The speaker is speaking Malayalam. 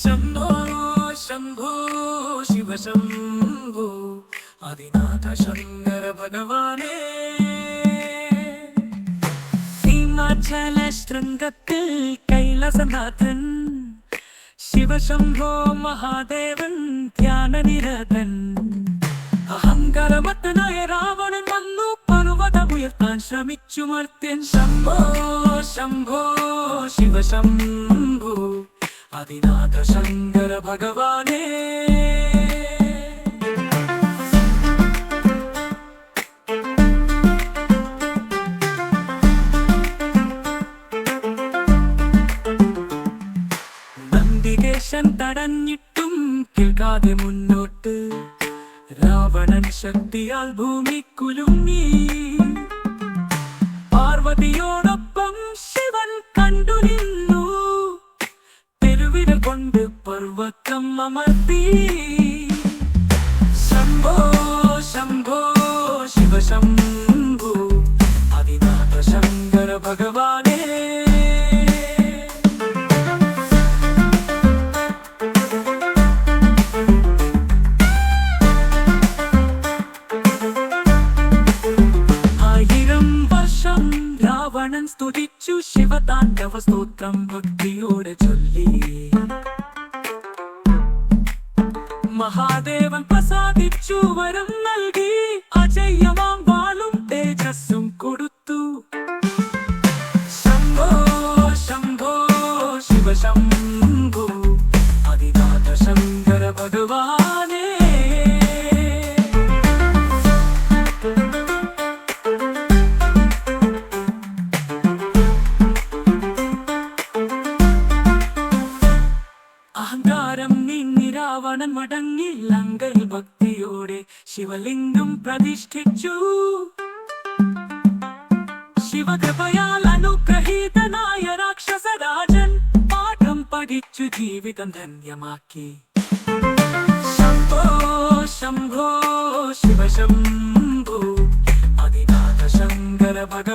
ശംഭോ ശംഭോ ശിവശംഭോ ആദിനാഥ ശങ്കര ഭഗവാനേ. ഹിമാചല ശൃംഗത്തിൽ കൈലാസനാഥൻ ശിവശംഭോ മഹാദേവൻ ധ്യാനനിരതൻ. അഹങ്കാരമത്തനായ രാവണൻ വന്നു പർവതമുയർത്താൻ ശ്രമിച്ചു മർത്യൻ. ശംഭോ ശംഭോ ശിവശംഭോ അതിനാഥ ശങ്കര ഭഗവാനേ. നന്ദികേശൻ തടഞ്ഞിട്ടും കേൾക്കാതെ മുന്നോട്ട്. രാവണൻ ശക്തിയാൽ ഭൂമി കുലുങ്ങി. പർവതം അമർത്തി. ശംഭോ ശംഭോ ശിവശംഭോ. അതിനാഥ ശങ്കര ഭഗവാനേ സ്തുതിച്ചു ശിവതാണ്ഡവ സ്തോത്രം ഭക്തിയോടെ ചൊല്ലി. മഹാദേവൻ പ്രസാദിച്ചു വരം നൽകി. അജയ്യമാം വാളും തേജസ്സും കൊടുത്തു. ശംഭോ ശംഭോ ശിവശംഭോ. അഹങ്കാരം നീങ്ങി രാവണൻ മടങ്ങി ലങ്കൽ ഭക്തിയോടെ ശിവലിംഗം പ്രതിഷ്ഠിച്ചു. ശിവകൃപയാൽ അനുഗ്രഹീതനായ രാക്ഷസരാജൻ പാഠം പഠിച്ചു ജീവിതം ധന്യമാക്കി. ശംഭോ ശംഭോ ശിവശംഭോ അതിനാഥ ശങ്കര ഭഗവാൻ